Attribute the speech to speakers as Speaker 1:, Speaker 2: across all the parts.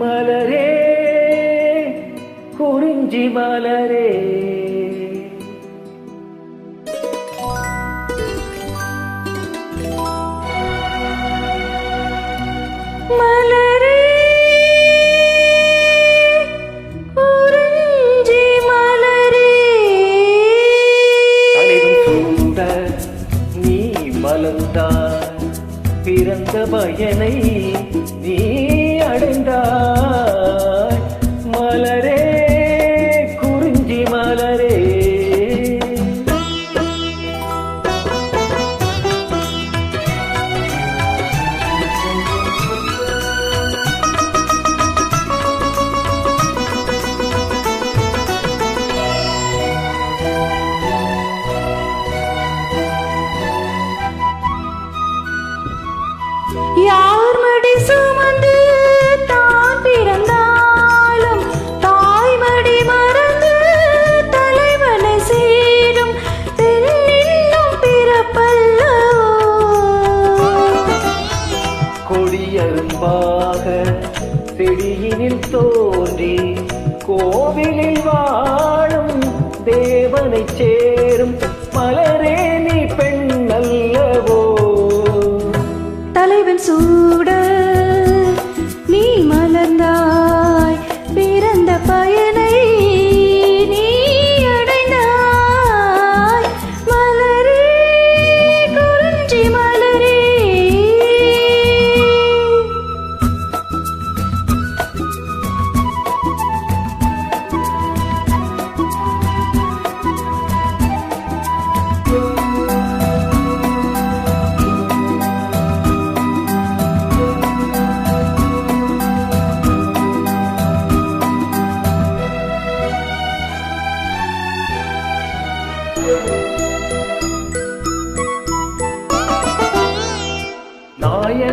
Speaker 1: மலரே குறிஞ்சி மலரே. My பிறந்த பயனை நீ கொடியரும்பாக செடியினில் தோன்றி கோவிலில் வாழும் தேவனை சேரும் மலரே நீ பெண் அல்லவோ
Speaker 2: தலைவன் சூ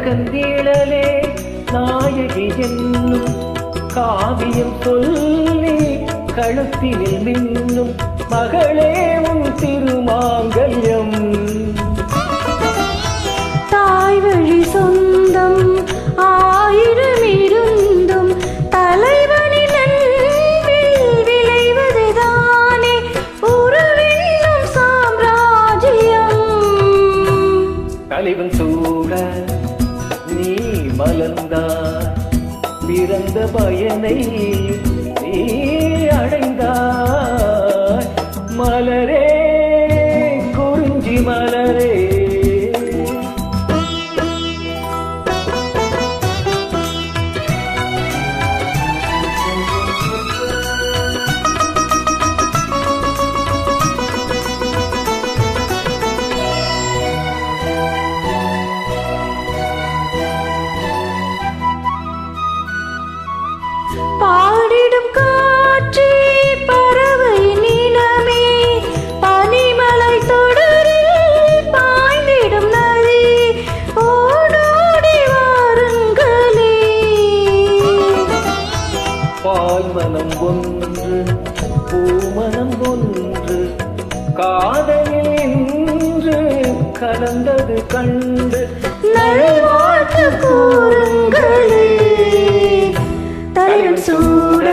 Speaker 1: நாயகன் தீழலே நாயகி என்னும் காவியம் சொல்லி கழுத்தினில் மின்னும் மகளே உன் திருமாங்கல்யம்.
Speaker 2: தாய் வழி சொந்தம் ஆயிரம் இருந்தும் தலைவனின் விளைவதுதானே உறவென்னும் சாம்ராஜ்யம்.
Speaker 1: தலைவன் சூட நீ மலர்ந்தாய் பிறந்த பயனை நீ பால்மனம் ஒன்று பூமனம் ஒன்று காதலில் இன்று கலந்தது கண்டு
Speaker 2: நல்வாழ்த்து கூறுங்களே. தலையும் சூட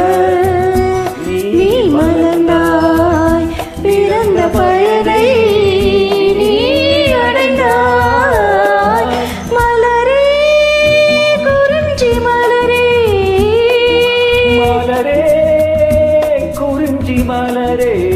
Speaker 1: மலரே குறிஞ்சி மலரே